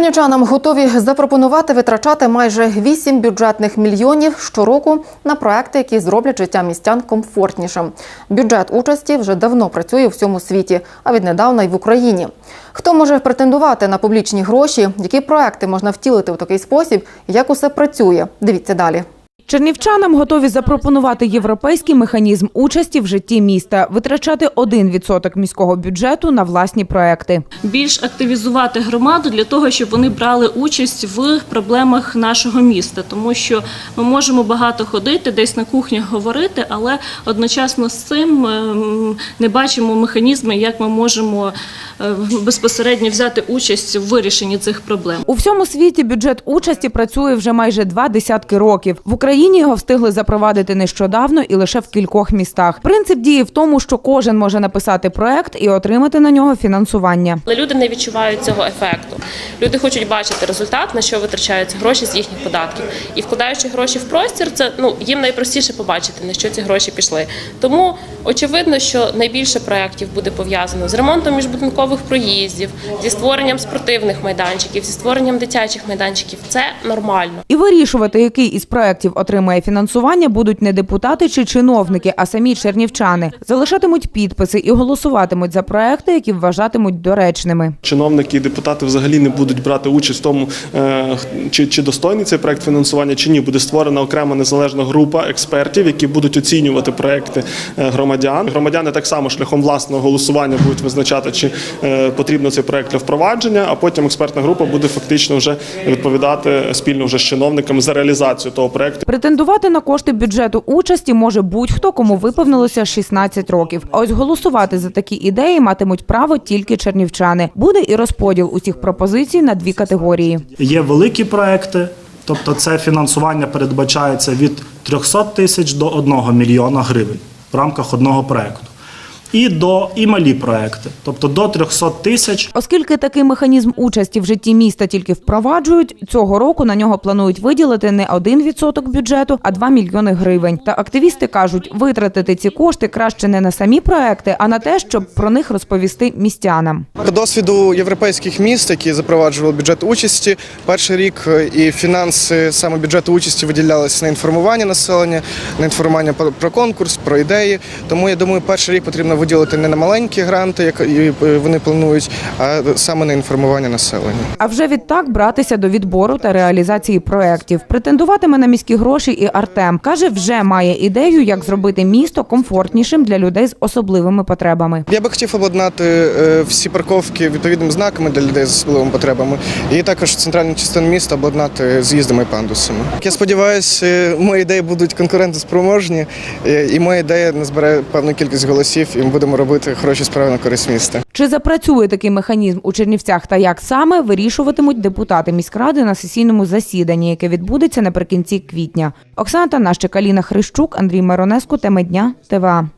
Чернівчанам готові запропонувати витрачати майже 8 бюджетних мільйонів щороку на проекти, які зроблять життя містян комфортнішим. Бюджет участі вже давно працює у всьому світі, а віднедавна й в Україні. Хто може претендувати на публічні гроші, які проекти можна втілити у такий спосіб, як усе працює? Дивіться далі. Чернівчанам готові запропонувати європейський механізм участі в житті міста, витрачати 1% міського бюджету на власні проекти. більш активізувати громаду для того, щоб вони брали участь в проблемах нашого міста, тому що ми можемо багато ходити, десь на кухнях говорити, але одночасно з цим ем, не бачимо механізми, як ми можемо е, безпосередньо взяти участь в вирішенні цих проблем. У всьому світі бюджет участі працює вже майже два десятки років. В Україні його встигли запровадити нещодавно і лише в кількох містах. Принцип діє в тому, що кожен може написати проект і отримати на нього фінансування. Але люди не відчувають цього ефекту. Люди хочуть бачити результат, на що витрачаються гроші з їхніх податків. І вкладаючи гроші в простір, це ну їм найпростіше побачити, на що ці гроші пішли. Тому очевидно, що найбільше проєктів буде пов'язано з ремонтом міжбудинкових проїздів, зі створенням спортивних майданчиків, зі створенням дитячих майданчиків. Це нормально. І вирішувати, який із проєктів отримає фінансування, будуть не депутати чи чиновники, а самі чернівчани. Залишатимуть підписи і голосуватимуть за проекти, які вважатимуть доречними. Чиновники і депутати взагалі не будуть брати участь в тому, е, чи, чи достойний цей проект фінансування, чи ні. Буде створена окрема незалежна група експертів, які будуть оцінювати проекти е, громадян. Громадяни так само шляхом власного голосування будуть визначати, чи е, потрібно цей проект для впровадження. А потім експертна група буде фактично вже відповідати спільно вже з чиновниками за реалізацію того проекту. Претендувати на кошти бюджету участі може будь-хто, кому виповнилося 16 років. А ось голосувати за такі ідеї матимуть право тільки чернівчани. Буде і розподіл усіх пропозицій на дві категорії. Є великі проекти, тобто це фінансування передбачається від 300 тисяч до 1 мільйона гривень в рамках одного проекту. І до і малі проекти, тобто до 300 тисяч Оскільки такий механізм участі в житті міста тільки впроваджують, цього року на нього планують виділити не 1% бюджету, а 2 мільйони гривень. Та активісти кажуть, витратити ці кошти краще не на самі проекти, а на те, щоб про них розповісти містянам. По досвіду європейських міст, які запроваджували бюджет участі, перший рік і фінанси саме бюджету участі виділялися на інформування населення, на інформування про- про конкурс, про ідеї. Тому я думаю, перший рік потрібно виділити не на маленькі гранти, як е, вони планують, а саме на інформування населення. А вже відтак братися до відбору та реалізації проєктів. Претендуватиме на міські гроші і Артем. Каже, вже має ідею, як зробити місто комфортнішим для людей з особливими потребами. Я би хотів обладнати е, всі парковки відповідними знаками для людей з особливими потребами, і також центральну частину міста обладнати з'їздами і пандусами. Я сподіваюся, мої ідеї будуть конкурентоспроможні, е, і моя ідея назбере певну кількість голосів, і будемо робити хороші справи на користь міста. Чи запрацює такий механізм у Чернівцях та як саме вирішуватимуть депутати міськради на сесійному засіданні, яке відбудеться наприкінці квітня. Оксана Танащик, Аліна Хрищук, Андрій Маронеску, теми дня, ТВА.